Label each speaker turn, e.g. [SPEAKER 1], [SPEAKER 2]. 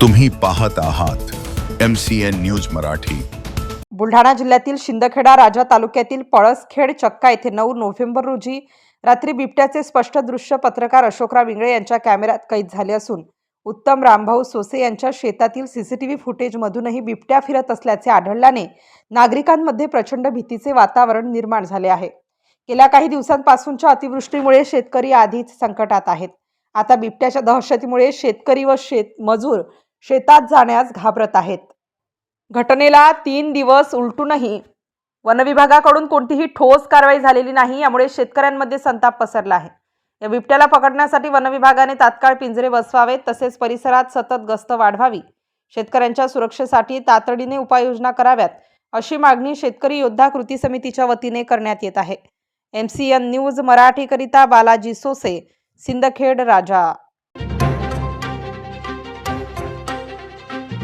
[SPEAKER 1] तुम्ही पाहत आहात M C N news Marathi.
[SPEAKER 2] Buldhana जिल्ह्यातील शिंदखेडा राजा तालुक्यातील पळसखेड चक्का येथे नऊ नोव्हेंबर रोजी रात्री बिबट्याचे स्पष्ट दृश्य पत्रकार अशोकराव इंगळे यांच्या कॅमेऱ्यात कैद झाले असून उत्तम रामभाऊ सोसे यांच्या शेतातील सीसीटीव्ही फुटेजमधूनही बिबट्या फिरत असल्याचे आढळल्याने नागरिकांमध्ये प्रचंड भीतीचे वातावरण निर्माण झाले आहे. गेल्या काही दिवसांपासूनच्या अतिवृष्टीमुळे शेतकरी आधीच संकटात आहेत. आता बिबट्याच्या दहशतीमुळे शेतकरी व शेत मजूर शेतात जाण्यास घाबरत आहेत. घटनेला तीन दिवस उलटूनही वनविभागाकडून कोणतीही ठोस कारवाई झालेली नाही यामुळे शेतकऱ्यांमध्ये संताप पसरला आहे. या बिबट्याला पकडण्यासाठी वनविभागाने तात्काळ पिंजरे बसवावेत तसेच परिसरात सतत गस्त वाढवावी. शेतकऱ्यांच्या सुरक्षेसाठी तातडीने उपाययोजना कराव्यात अशी मागणी शेतकरी योद्धा कृती समितीच्या वतीने करण्यात येत आहे. एम सी एन न्यूज मराठीकरिता बालाजी सोसे सिंदखेड राजा.